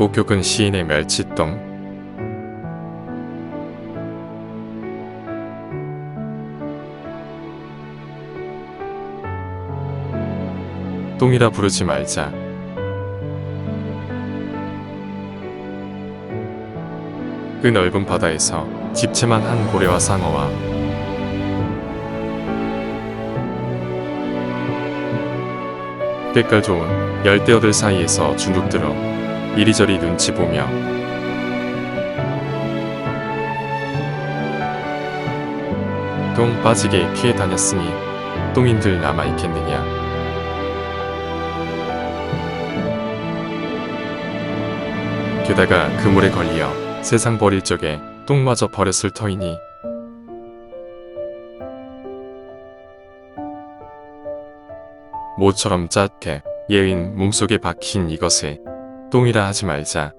목격은 시인의 멸치똥 똥이라 부르지 말자. 그 넓은 바다에서 집채만 한 고래와 상어와 빛깔 좋은 열대어들 사이에서 주눅들어 이리저리 눈치 보며 똥 빠지게 피해 다녔으니 똥인들 남아있겠느냐. 게다가 그물에 걸려 세상 버릴 적에 똥마저 버렸을 터이니 모처럼 짰게 예인 몸속에 박힌 이것을 똥이라 하지 말자.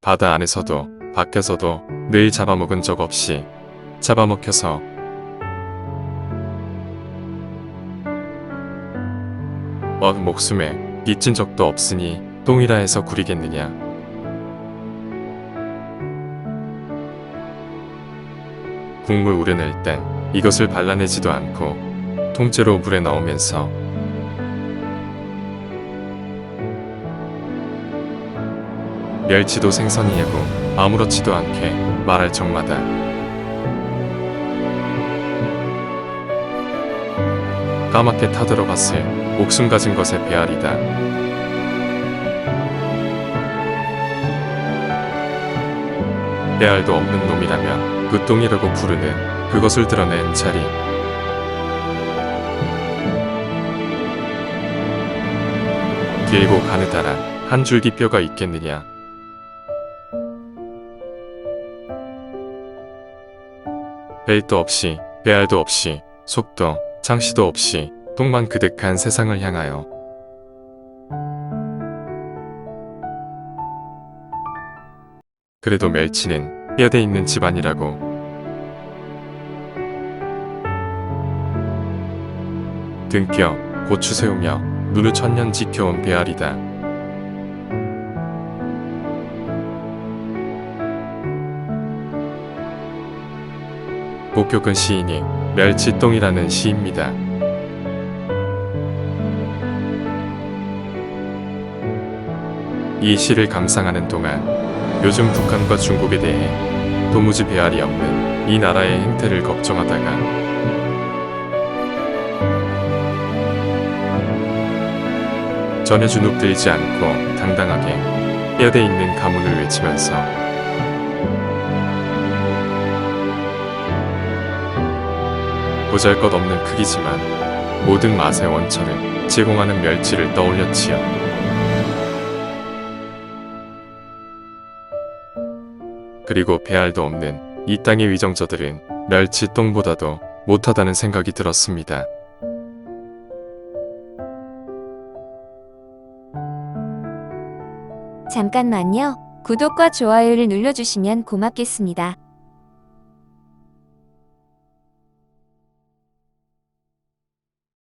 바다 안에서도 밖에서도 늘 잡아먹은 적 없이 잡아먹혀서 어 목숨에 빚진 적도 없으니 똥이라 해서 구리겠느냐. 국물 우려낼 땐 이것을 발라내지도 않고 통째로 물에 넣으면서 멸치도 생선이냐고 아무렇지도 않게 말할 적마다 까맣게 타들어갔을 목숨 가진 것의 배알이다. 배알도 없는 놈이라면 부똥이라고 부르는 그것을 드러낸 자리. 길고 가느다란 한 줄기 뼈가 있겠느냐. 벨도 없이 배알도 없이 속도 창시도 없이 똥만 그득한 세상을 향하여 그래도 멸치는 뼈대 있는 집안이라고 등뼈 고추 세우며 눈을 천년 지켜온 배알이다. 목격은 시인이 멸치똥이라는 시입니다. 이 시를 감상하는 동안 요즘 북한과 중국에 대해 도무지 배알이 없는 이 나라의 행태를 걱정하다가 전혀 주눅들지 않고 당당하게 뼈대 있는 가문을 외치면서 보잘것없는 크기지만 모든 맛의 원천을 제공하는 멸치를 떠올렸지요. 그리고 배알도 없는 이 땅의 위정저들은 멸치 똥보다도 못하다는 생각이 들었습니다. 잠깐만요. 구독과 좋아요를 눌러주시면 고맙겠습니다.